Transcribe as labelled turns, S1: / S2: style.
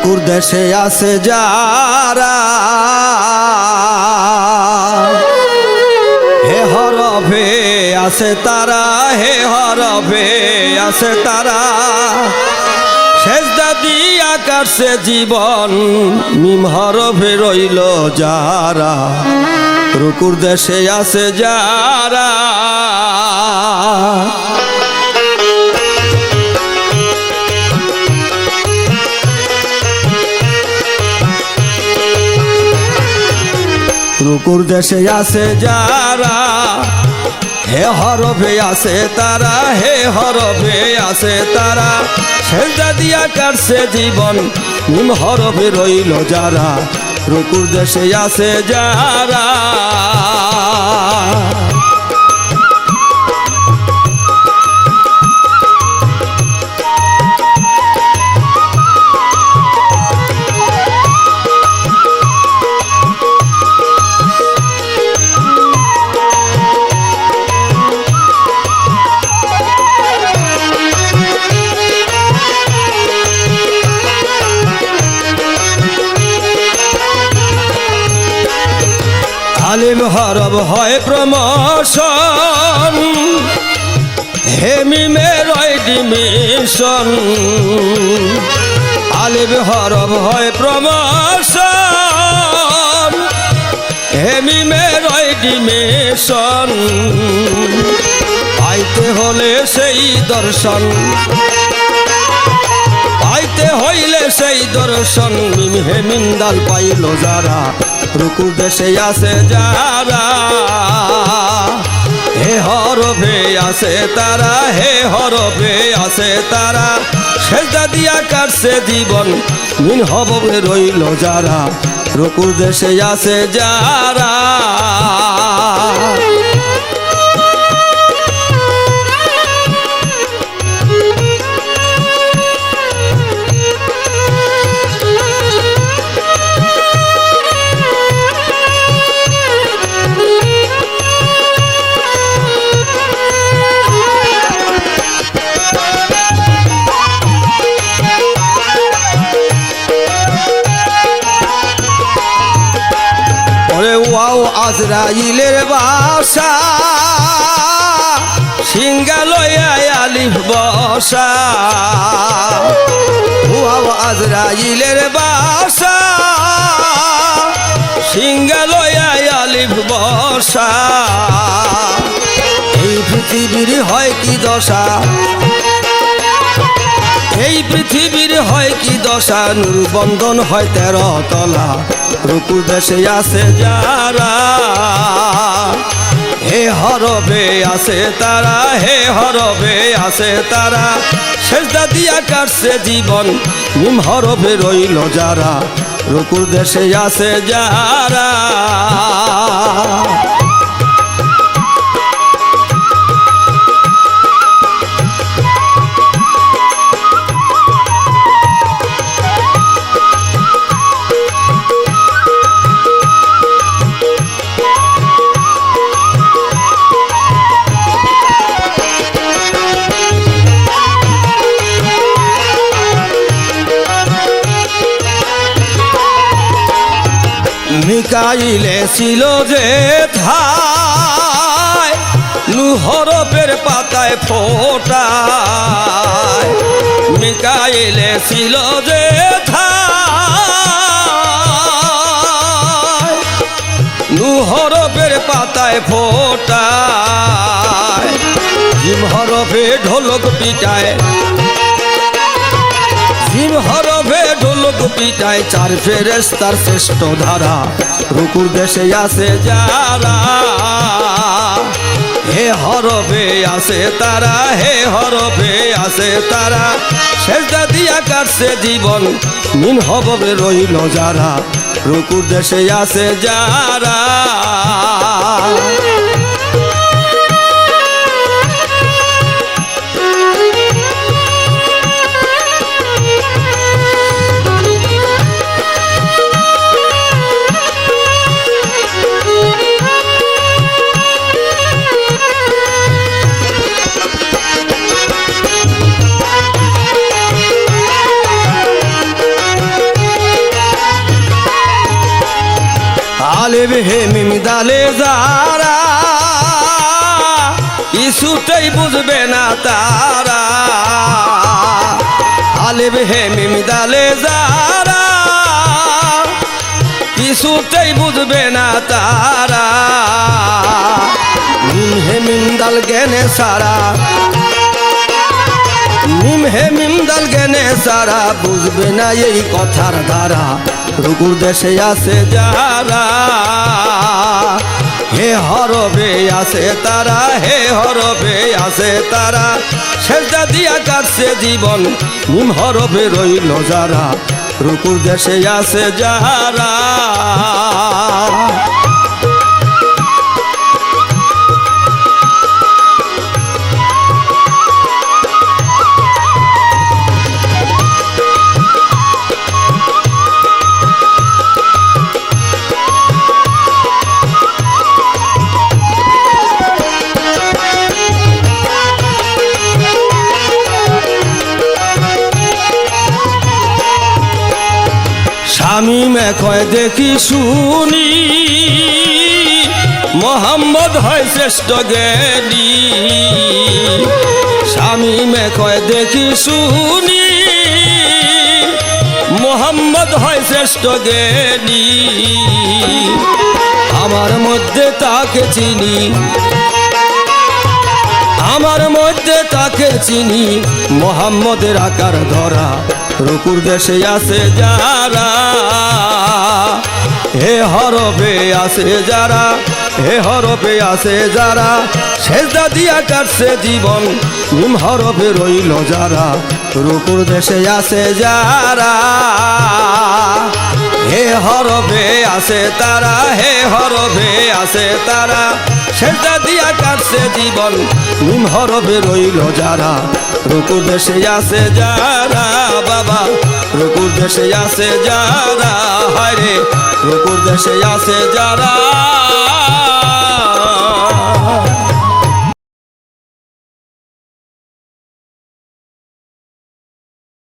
S1: রুকুর দেশে আছে যারা। হে হরভে আছে তারা, হে হরভে আছে তারা। শেষদা দিয়া কাটছে জীবন, মিম হরভে রইল যারা। রুকুর দেশে আছে যারা। রুকুর দেশে আছে যারা, হে হরভে আছে তারা, হে হরভে আছে তারা সেজা দিয়া কাটছে জীবন, নিম হরভে রইল যারা রুকুর দেশে আছে যারা। আলিম হরব হয় প্রমোশন। হেমিমের ডিমিশন। আলিম হরব হয় প্রমোশন। হেমিমের ডিমিশন। পাইতে হলে সেই দর্শন। পাইতে হইলে সেই দর্শন। হেমিন্দাল পাইল যারা। রুকু দেশে আছে যারা, হে হরভে আছে তারা, হে হরভে আছে তারা। সেজদা দিয়া কাটছে জীবন, মিন হব রইল যারা। রকুর দেশে আছে যারা আজরাইলের বাসা সিঙ্গালয়ায় আলিফ বসা। ওয়াও আজরাইলের বাসা সিঙ্গালয়ায় আলিফ বসা। এই পৃথিবীর হয় কি দশা? এই পৃথিবীর হয় কি দশা? বন্ধন হয় তেরো তলা। রুকু দেশে আছে যারা, হে হরবে আছে তারা, হে হরবে আছে তারা। সেজদা দিয়া কাটছে জীবন হরবে রইল যারা। রুকুর দেশে আছে যারা মিকাইলে ছিল যে ধায় নুহরপের পাতায় ফোটায়। মিকাইলে ছিল যে ধায় নুহরপের পাতায় ফোটায়। জিম ঢোলক পিটায় জিম হরফে ঢোলক পিটায় চার ফেরেস্তার শ্রেষ্ঠ ধারা। রুকুর দেশে আছে যারা। হে হরফে আছে তারা, হে হরফে আছে তারা। শেষদা দিয়া কাটছে জীবন, মিন হববে রইল যারা। রুকুর দেশে আছে যারা। আলেব হে মিম দালে যারা কিছুটাই বুঝবে না তারা। আলেব হে মিম দালে যারা কিছুটাই বুঝবে না তারা। মিম হে মিম দাল জ্ঞানে সারা, মিম হে মিম দাল জ্ঞানে সারা, বুঝবে না এই কথার ধারা। রুকুর দেশে আছে যারা। হে হরবে আছে তারা, হে হরবে আছে তারা। সেজদা দিয়া কাটছে জীবন মিম হরবে রইল যারা। রুকুর দেশে আছে যারা। স্বামী মেখয় দেখি শুনি, মোহাম্মদ হয় শ্রেষ্ঠ জ্ঞানী। স্বামী মেখয় দেখি শুনি, মোহাম্মদ হয় শ্রেষ্ঠ জ্ঞানী। আমার মধ্যে তাকে চিনি আমার মধ্যে তাকে চিনি, মোহাম্মদের আকার ধরা, রুকুর দেশে আছে যারা। হে হরবে আছে যারা, হে হরবে আছে যারা, সেজদা দিয়া কাটছে জীবন নিম হরবে রইল যারা, রুকুর দেশে আছে যারা। হে হরবে আছে তারা, হে হরবে আছে তারা, সেজদা কাটছে জীবন, ঘুম হরবে রইল যারা। রুকুর দেশে আছে যারা, বাবা। রুকুর দেশে আছে যারা, হায় রে। রুকুর দেশে আছে যারা।